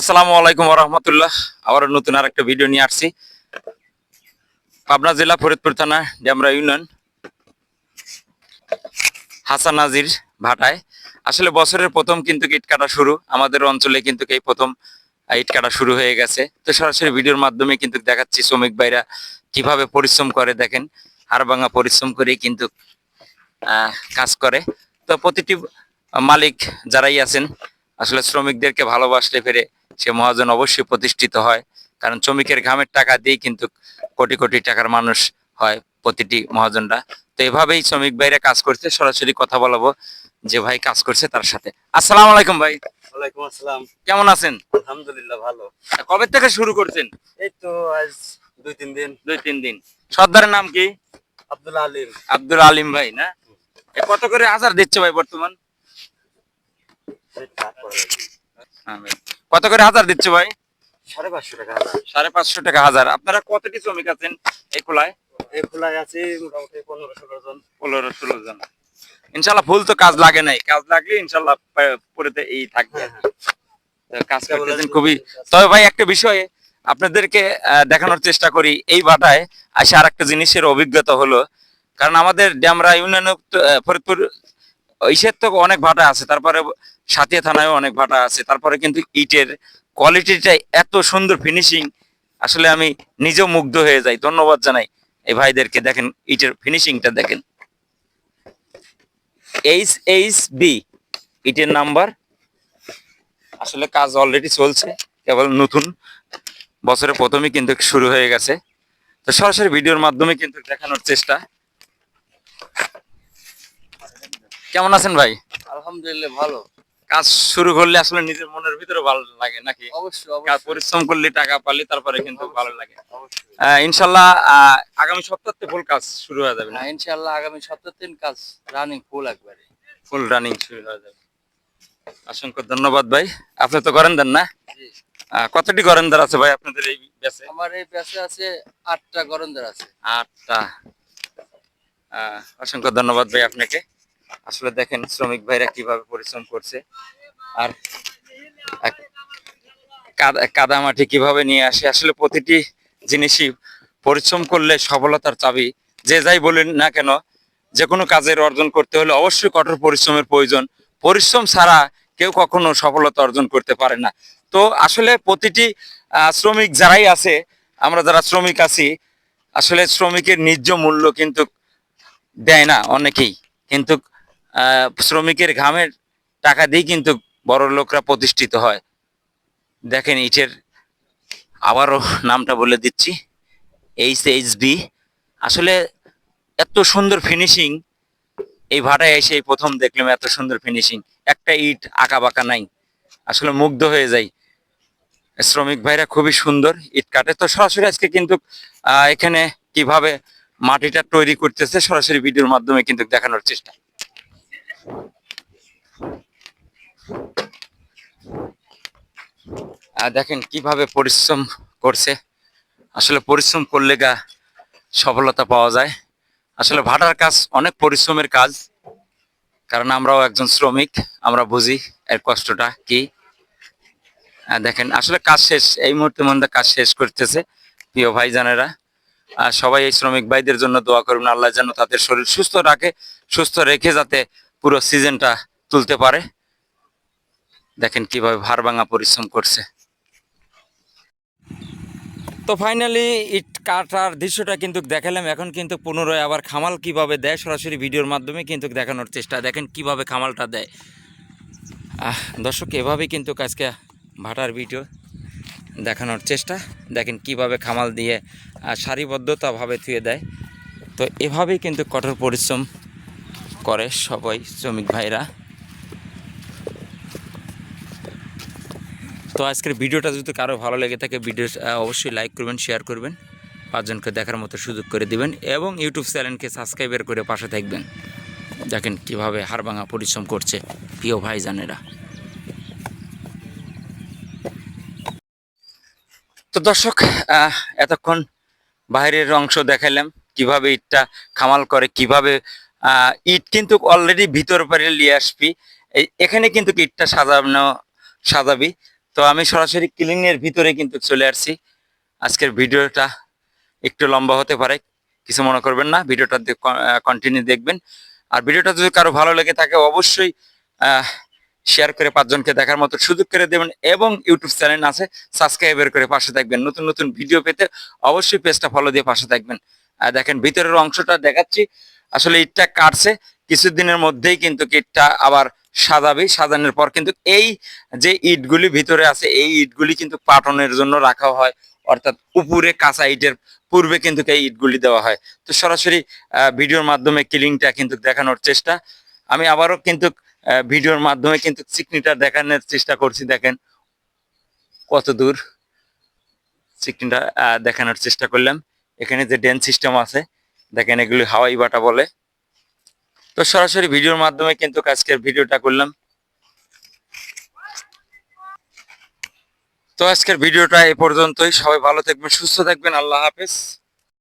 আসসালামু আলাইকুম রহমতুল্লাহ। আবার নতুন আর একটা ভিডিও নিয়ে আসছি। পাবনা জেলা ফরিদপুর থানা, ডেমরা ইউনিয়ন, হাসান নাজির ভাটায়। আসলে বছরের প্রথম কিন্তু ইট কাটা শুরু। আমাদের অঞ্চলে কিন্তু এই প্রথম ইট কাটা শুরু হয়ে গেছে। তো সরাসরি ভিডিওর মাধ্যমে কিন্তু দেখাচ্ছি শ্রমিক ভাইরা কীভাবে পরিশ্রম করে দেখেন। হাড়ভাঙা পরিশ্রম করেই কিন্তু কাজ করে। তো প্রতিটি মালিক যারাই আছেন আসলে শ্রমিকদেরকে ভালোবাসলে ফেরে সে মহাজন অবশ্যই প্রতিষ্ঠিত হয়। কারণ শ্রমিকের ঘামের টাকা দিয়েই কিন্তু কোটি কোটি টাকার মানুষ হয় প্রতিটি মহাজনরা। তো এভাবেই শ্রমিক ভাইরা কাজ করছে। সরাসরি কথা বলাবো যে ভাই কাজ করছে তার সাথে। আসসালামু আলাইকুম ভাই। ওয়ালাইকুম আসসালাম। কেমন আছেন? আলহামদুলিল্লাহ ভালো। কবে থেকে শুরু করছেন? এই তো আজ দুই তিন দিন। দুই তিন দিন। সর্দারের নাম কি? আব্দুল্লাহ আলিম। আব্দুল আলিম ভাই না? কত করে হাজার দিচ্ছে ভাই বর্তমান এই চার পড়ে গেছে। হ্যাঁ ভাই। কত করে হাজার দিচ্ছে ভাই? সাড়ে পাঁচশো টাকা হাজার। সাড়ে পাঁচশো টাকা হাজার। আপনারা কতটি শ্রমিক আছেন এই খোলায়? এই খোলায় আছে মোটামুটি পনেরো ষোলো জন। পনেরো ষোলো জন। ইনশাল্লাহ ফুল তো কাজ লাগে নাই। কাজ লাগলে ইনশাল্লাহ পা- পরেতে এই থাকবে কাজ করতেছেন খুবই তবে ভাই একটা বিষয়ে আপনাদেরকে দেখানোর চেষ্টা করি এই বাটায় আসে আর একটা জিনিসের অভিজ্ঞতা হলো কারণ আমাদের ড্যামরা ইউনিয়ন ফরিদপুর ইসের তো অনেক ভাটা আছে। তারপরে সাতিয়া থানায়ও অনেক ভাটা আছে। তারপরে কিন্তু ইটের কোয়ালিটিটা এত সুন্দর ফিনিশিং আসলে আমি নিজেও মুগ্ধ হয়ে যাই। ধন্যবাদ জানাই এই ভাইদেরকে। দেখেন, ইটের ফিনিশিংটা দেখেন। এইচ এইচ বি ইটের নাম্বার আসলে কাজ অলরেডি চলছে, কেবল নতুন। বছরের প্রথমেই কিন্তু শুরু হয়ে গেছে। তো সরাসরি ভিডিওর মাধ্যমে কিন্তু দেখানোর চেষ্টা। কেমন আছেন ভাই? আলহামদুলিল্লাহ, ভালো। কাজ শুরু করলে আসলে নিজের মনের ভিতরে ভালো লাগে নাকি? অবশ্যই পরিশ্রম করলে টাকা পারলে তারপরে কিন্তু ভালো লাগে। ইনশাল্লাহ আগামী সপ্তাহ ফুল কাজ শুরু হয়ে যাবে না? না ইনশাআল্লাহ আগামী সপ্তাহ কাজ রানিং ফুল একবারে। ফুল রানিং শুরু হয়ে যাবে। অসংখ্য ধন্যবাদ ভাই। আপনি তো করেন দেন না কতটি গরেন্দার আছে ভাই আপনাদের এই ব্যাচে? আমার এই পেছে আছে আটটা গরমদার আছে। আটটা। অসংখ্য ধন্যবাদ ভাই আপনাকে। আসলে দেখেন শ্রমিক ভাইরা কীভাবে পরিশ্রম করছে। আর কাদা- কাদামাটি কীভাবে নিয়ে আসে, আসলে প্রতিটি জিনিসই পরিশ্রম করলে সফলতার চাবি। যে যাই বলেন না কেন যে কোনো কাজের অর্জন করতে হলে অবশ্যই কঠোর পরিশ্রমের প্রয়োজন। পরিশ্রম ছাড়া কেউ কখনো সফলতা অর্জন করতে পারে না। তো আসলে প্রতিটি শ্রমিক যারাই আছে, আমরা যারা শ্রমিক আছি, আসলে শ্রমিকের ন্যায্য মূল্য কিন্তু দেয় না অনেকেই। কিন্তু শ্রমিকের ঘামের টাকা দিয়ে কিন্তু বড় লোকরা প্রতিষ্ঠিত হয়। দেখেন ইটের, আবারও নামটা বলে দিচ্ছি, এইচ এইচ বি। আসলে এত সুন্দর ফিনিশিং এই ভাটায় এসে প্রথম দেখলাম এত সুন্দর ফিনিশিং একটা ইট আঁকা বাঁকা নাই, আসলে মুগ্ধ হয়ে যাই। শ্রমিক ভাইরা খুবই সুন্দর ইট কাটে। তো সরাসরি আজকে কিন্তু এখানে কীভাবে মাটিটা তৈরি করতেছে সরাসরি ভিডিওর মাধ্যমে কিন্তু দেখানোর চেষ্টা। দেখেন কীভাবে পরিশ্রম করছে। আসলে পরিশ্রম করলে গা সফলতা পাওয়া যায়। আসলে ভাটার কাজ অনেক পরিশ্রমের কাজ। কারণ আমরাও একজন শ্রমিক, আমরা বুঝি এর কষ্টটা কি। দেখেন, আসলে কাজ শেষ, এই মুহূর্তে মধ্যে কাজ শেষ করতেছে প্রিয় ভাইজানেরা। আর সবাই এই শ্রমিক ভাইদের জন্য দোয়া করবেন আল্লাহ যেন তাদের শরীর সুস্থ রাখে, সুস্থ রেখে যাতে পুরো সিজনটা তুলতে পারে। দেখেন কীভাবে ভার ভাঙা পরিশ্রম করছে। তো ফাইনালি ইট কাটার দৃশ্যটা কিন্তু দেখালাম। এখন কিন্তু পুনরায় আবার খামাল কীভাবে দেয় সরাসরি ভিডিওর মাধ্যমে কিন্তু দেখানোর চেষ্টা। দেখেন কীভাবে খামালটা দেয়। দর্শক, এভাবেই কিন্তু আজকে ভাটার ভিডিও দেখানোর চেষ্টা। দেখেন কীভাবে খামাল দিয়ে সারিবদ্ধতাভাবে থুয়ে দেয়। তো এভাবেই কিন্তু কঠোর পরিশ্রম করে সবাই শ্রমিক ভাইরা। তো আজকের ভিডিওটা যদি কারও ভালো লেগে থাকে, ভিডিও অবশ্যই লাইক করবেন শেয়ার করবেন, পাঁচজনকে দেখার মতো সুযোগ করে দিবেন এবং ইউটিউব চ্যানেলকে সাবস্ক্রাইবার করে পাশে থাকবেন। দেখেন কীভাবে হাড়ভাঙা পরিশ্রম করছে প্রিয় ভাইজানেরা। তো দর্শক এতক্ষণ বাইরের অংশ দেখালাম কীভাবে ইটটা খামাল করে, কীভাবে ইট কিন্তু অলরেডি ভিতর পারে নিয়ে আসবি। এখানে কিন্তু ইটটা সাজানো, সাজাবি। তো আমি সরাসরি ক্লিং এর ভিতরে কিন্তু চলে আসছি। আজকের ভিডিওটা একটু লম্বা হতে পারে, কিছু মনে করবেন না, ভিডিওটা কন্টিনিউ দেখবেন। আর ভিডিওটা যদি কারও ভালো লেগে থাকে, অবশ্যই শেয়ার করে পাঁচজনকে দেখার মতো সুযোগ করে দেবেন এবং ইউটিউব চ্যানেল আছে সাবস্ক্রাইবার করে পাশে থাকবেন। নতুন নতুন ভিডিও পেতে অবশ্যই পেজটা ফলো দিয়ে পাশে থাকবেন। দেখেন, ভিতরের অংশটা দেখাচ্ছি। আসলে ইটটা কাটছে, কিছুদিনের মধ্যেই কিন্তু ইটটা আবার সাজাবে, সাজানোর পর কিন্তু এই যে ইটগুলি ভিতরে আছে, এই ইটগুলি কিন্তু পাটনের জন্য রাখা হয়। অর্থাৎ উপরে কাঁচা ইটের পূর্বে কিন্তু এই ইটগুলি দেওয়া হয়। তো সরাসরি ভিডিওর মাধ্যমে কিলিংটা কিন্তু দেখানোর চেষ্টা। আমি আবারও কিন্তু ভিডিওর মাধ্যমে কিন্তু চিকনিটা দেখানোর চেষ্টা করছি, দেখেন। কত দূর চিকনিটা দেখানোর চেষ্টা করলাম। এখানে যে ড্যান্স সিস্টেম আছে, দেখেন এগুলি হাওয়াই বাটা বলে। তো সরাসরি ভিডিওর মাধ্যমে কিন্তু আজকের ভিডিওটা করলাম। তো আজকের ভিডিওটা এ পর্যন্তই। সবাই ভালো থাকবেন, সুস্থ থাকবেন। আল্লাহ হাফেজ।